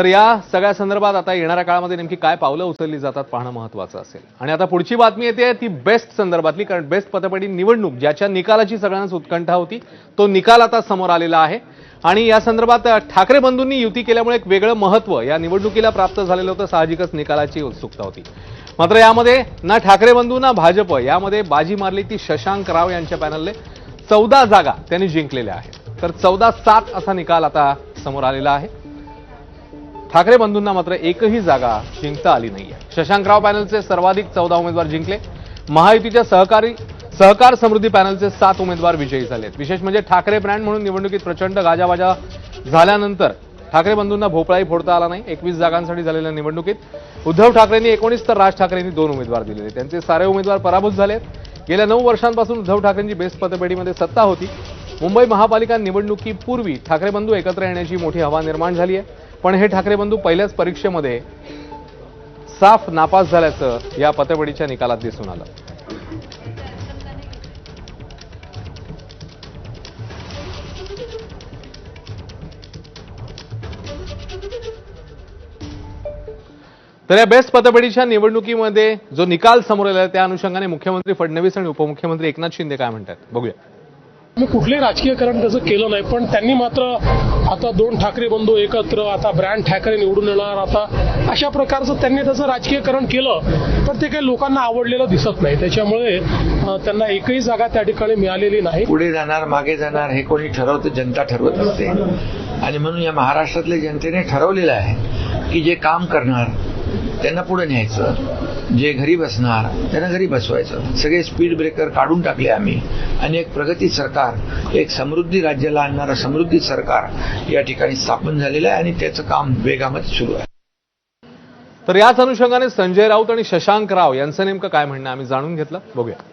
तर या सगळ्या संदर्भात आता येणाऱ्या काळामध्ये नेमकी काय पावलं उचलली जातात पाहणं महत्वाचं असेल. आणि आता पुढची बातमी येते ती बेस्ट संदर्भातली कारण बेस्ट पतपेढी निवडणूक ज्याच्या निकालाची सगळ्यांनाच उत्कंठा होती तो निकाल आता समोर आलेला आहे. आणि या संदर्भात ठाकरे बंधूंनी युती केल्यामुळे एक वेगळं महत्त्व या निवडणुकीला प्राप्त झालेलं होतं साहजिकच निकालाची उत्सुकता होती. मात्र यामध्ये ना ठाकरे बंधू ना भाजप यामध्ये बाजी मारली ती शशांक राव यांच्या पॅनलने. चौदा जागा त्यांनी जिंकलेल्या आहेत. तर चौदा सात असा निकाल आता समोर आलेला आहे. ठाकरे बंधूंना मात्र एकही जागा जिंकता आली नाहीये. शशांकराव पॅनलचे सर्वाधिक चौदा उमेदवार जिंकले. महायुतीच्या सहकारी सहकार समृद्धी पॅनलचे सात उमेदवार विजयी झालेत. विशेष म्हणजे ठाकरे ब्रँड म्हणून निवडणुकीत प्रचंड गाजावाजा झाल्यानंतर ठाकरे बंधूंना भोपळाही फोडता आला नाही. एकवीस जागांसाठी झालेल्या निवडणुकीत उद्धव ठाकरेंनी एकोणीस तर राज ठाकरेंनी दोन उमेदवार दिलेले. त्यांचे सारे उमेदवार पराभूत झालेत. गेल्या नऊ वर्षांपासून उद्धव ठाकरेंची बेस्ट पतपेढीमध्ये सत्ता होती. मुंबई महापालिका निवडणुकीपूर्वी ठाकरे बंधू एकत्र येण्याची मोठी हवा निर्माण झाली आहे. पण हे ठाकरे बंधू पहिल्याच परीक्षेमध्ये साफ नापास झाल्याचं या पतपेढीच्या निकालात दिसून आलं. तर या बेस्ट पतपेढीच्या निवडणुकीमध्ये जो निकाल समोर आला त्या अनुषंगाने मुख्यमंत्री फडणवीस आणि उपमुख्यमंत्री एकनाथ शिंदे काय म्हणतात? बघूया. मी कुठलेही राजकीयकरण त्याचं केलं नाही पण त्यांनी मात्र आता दोन ठाकरे बंधू एकत्र आता ब्रँड ठाकरे निवडून येणार आता अशा प्रकारचं त्यांनी त्याचं राजकीयकरण केलं पण ते काही लोकांना आवडलेलं दिसत नाही. त्याच्यामुळे त्यांना एकही जागा त्या ठिकाणी मिळालेली नाही. पुढे जाणार मागे जाणार हे कोणी ठरवतं जनता ठरवत असते. आणि म्हणून या महाराष्ट्रातल्या जनतेने ठरवलेलं आहे की जे काम करणार त्यांना पुढे न्यायचं. जे घरी बसणार त्यांना घरी बसवायचं. सगळे स्पीड ब्रेकर काढून टाकले आम्ही. आणि एक प्रगती सरकार एक समृद्धी राज्याला आणणारं समृद्धी सरकार या ठिकाणी स्थापन झालेलं आहे आणि त्याचं काम वेगामध्ये सुरू आहे. तर याच अनुषंगाने संजय राऊत आणि शशांक राव यांचं नेमकं काय म्हणणं आम्ही जाणून घेतलं. बघूया.